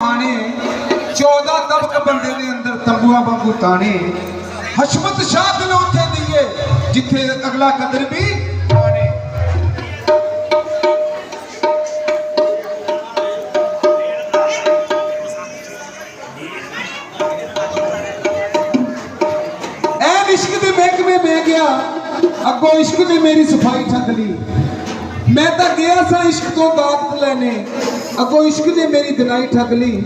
ਆਣੇ 14 ਤਬਕ ਬੰਦੇ ਦੇ ਅੰਦਰ ਤੰਬੂਆਂ ਵਾਂਗੂ ਤਾਣੇ। ਹਸ਼ਮਤ ਸ਼ਾਹ ਦਿਲ ਉੱਥੇ ਦਈਏ ਜਿੱਥੇ ਅਗਲਾ ਕਦਰ ਵੀ ਆਣੇ ਐ ਇਸ਼ਕ ਦੇ ਮਹਿਕਮੇ ਮੈਂ ਗਿਆ, ਅੱਗੋਂ ਇਸ਼ਕ ਨੇ ਮੇਰੀ ਸਫ਼ਾਈ ਠੱਗ ਲਈ। ਮੈਂ ਤਾਂ ਗਿਆ ਸਾਂ ਇਸ਼ਕ ਤੋਂ ਦਾਤ ਲੈਣੇ। ਅੱਗੋਂ ਇਸ਼ਕ ਨੇ ਮੇਰੀ ਦਿਨਾਈ ਠੱਗ ਲਈ।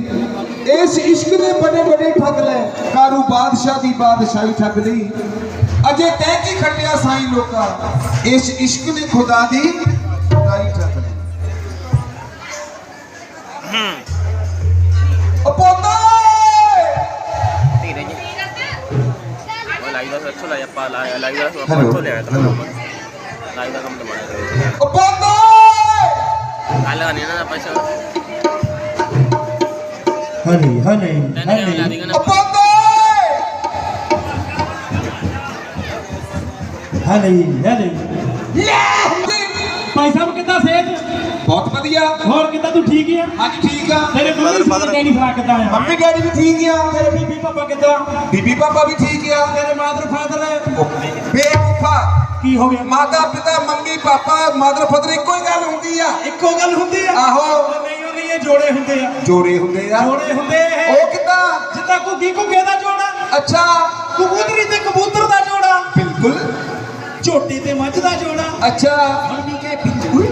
ਇਸ ਇਸ਼ਕ ਨੇ ਬੜੇ ਬੜੇ ਠੱਗ ਲੈ ਕਾਰੂ ਬਾਦਸ਼ਾਹ ਦੀ ਬਾਦਸ਼ਾਹੀ ਠੱਗ ਲਈ। ਅਜੇ ਤੈ ਕੀ ਖੱਟਿਆ ਸਾਈ ਲੋਕਾ ਇਸ ਇਸ਼ਕ ਨੇ ਖੁਦਾ ਦੀ ਖੁਦਾਈ ਠੱਗ ਲਈ। ਉਹ ਪੋਤਾ ਧੀਰੇ ਜੀ ਉਹ ਲਾਈਵ ਦਾ ਸੱਚੋ ਲਾਇਆ ਪਾ ਲਾਇਆ ਲਾਈਵ ਦਾ Hello, ਸੱਚੋ ਲਿਆ ਤਾਂ hello. ਲਾਈਵ ਦਾ ਕੰਮ ਦਵਾਇਆ ਉਹ honey, honey, ਤੈਨੂੰ ਕਿਵੇਂ ਲਾ honey, ਦੇਗਾ ਉਹ ਨਾ ਪੋਤਾ honey, honey. ਭਾਈ ਸਾਹਿਬ ਕਿੱਦਾਂ ਸਿਹਤ ਬਹੁਤ ਵਧੀਆ ਹੋਰ ਕਿੱਦਾਂ ਤੂੰ ਠੀਕ ਹੈ ਹਾਂਜੀ ਠੀਕ ਆ ਤੇਰੇ ਮੰਮੀ Mother, ਡੈਡੀ ਫਰਾ ਕਿੱਦਾਂ ਆ ਮੰਮੀ ਡੈਡੀ ਵੀ ਠੀਕ ਆ ਤੇਰੇ ਬੀਬੀ ਪਾਪਾ ਕਿੱਦਾਂ ਬੀਬੀ ਪਾਪਾ ਵੀ ਠੀਕ ਆ ਤੇਰੇ ਮਾਦਰ ਫਾਦਰ ਬੇਵਕੂਫਾ ਕੀ ਹੋ ਗਿਆ ਮਾਤਾ ਪਿਤਾ ਮੰਮੀ ਪਾਪਾ ਮਦਰ ਫਦਰ ਇੱਕੋ ਹੀ ਗੱਲ ਹੁੰਦੀ ਆ ਇੱਕੋ ਗੱਲ ਹੁੰਦੀ ਆ ਆਹੋ ਜੋੜੇ ਹੁੰਦੇ ਆ। ਜੋੜੇ ਹੁੰਦੇ ਆ। ਜੋੜੇ ਹੁੰਦੇ ਇਹ। ਉਹ ਕਿੱਦਾਂ? ਜਿੱਦਾਂ ਘੁੱਗੀ ਘੁੱਗੇ ਦਾ ਜੋੜਾ। ਅੱਛਾ। ਕਬੂਤਰੀ ਤੇ ਕਬੂਤਰ ਦਾ ਜੋੜਾ। ਬਿਲਕੁਲ। ਝੋਟੀ ਤੇ ਮੱਝ ਦਾ ਜੋੜਾ। ਅੱਛਾ। ਹਰਮੀ ਕੇ ਬਿਲਕੁਲ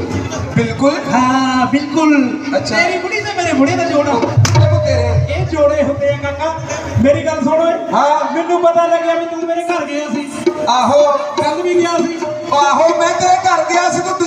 ਬਿਲਕੁਲ। ਹਾਂ ਬਿਲਕੁਲ। ਅੱਛਾ। ਤੇਰੀ ਬੁੜੀ ਤੇ ਮੇਰੇ ਬੁੜੇ ਦਾ ਜੋੜਾ। ਦੇਖੋ ਤੇਰੇ ਇਹ ਜੋੜੇ ਹੁੰਦੇ ਆ ਕਾਕਾ। ਮੇਰੀ ਗੱਲ ਸੁਣ ਓਏ ਹਾਂ। ਮੈਨੂੰ ਪਤਾ ਲੱਗਿਆ ਵੀ ਤੂੰ ਮੇਰੇ ਘਰ ਗਿਆ ਸੀ। ਆਹੋ। ਕੱਲ ਵੀ ਗਿਆ ਸੀ। ਆਹੋ ਮੈਂ ਤੇਰੇ ਘਰ ਗਿਆ ਸੀ ਤੂੰ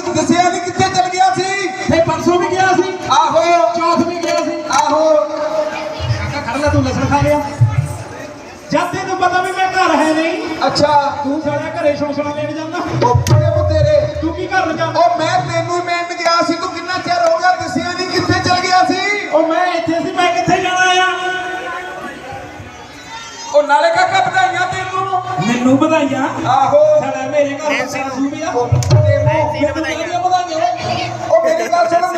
ਪਤਾ ਵੀ ਮੈਂ ਘਰ ਹੈ ਨਹੀਂ। ਅੱਛਾ। ਤੂੰ ਸਾਡਾ ਘਰੇ ਸ਼ੋਸ਼ਣਾ ਲੈਣ ਜਾਂਦਾ। ਉਹ ਬੜੇ ਤੇਰੇ ਤੂੰ ਕੀ ਕਰਨ ਜਾਂਦਾ? ਉਹ ਮੈਂ ਤੈਨੂੰ ਹੀ ਮਿਲਣ ਗਿਆ ਸੀ ਤੂੰ ਕਿੰਨਾ ਚਿਰ ਹੋ ਗਿਆ ਦੱਸਿਆ ਨਹੀਂ ਕਿੱਥੇ ਚਲ ਗਿਆ ਸੀ? ਉਹ ਮੈਂ ਇੱਥੇ ਸੀ ਮੈਂ ਕਿੱਥੇ ਜਾਣਾ ਆ? ਉਹ ਨਾਲੇ ਕਾਕਾ ਵਧਾਈਆਂ ਤੈਨੂੰ। ਮੈਨੂੰ ਵਧਾਈਆਂ। ਆਹੋ। ਸਾਡਾ ਮੇਰੇ ਘਰ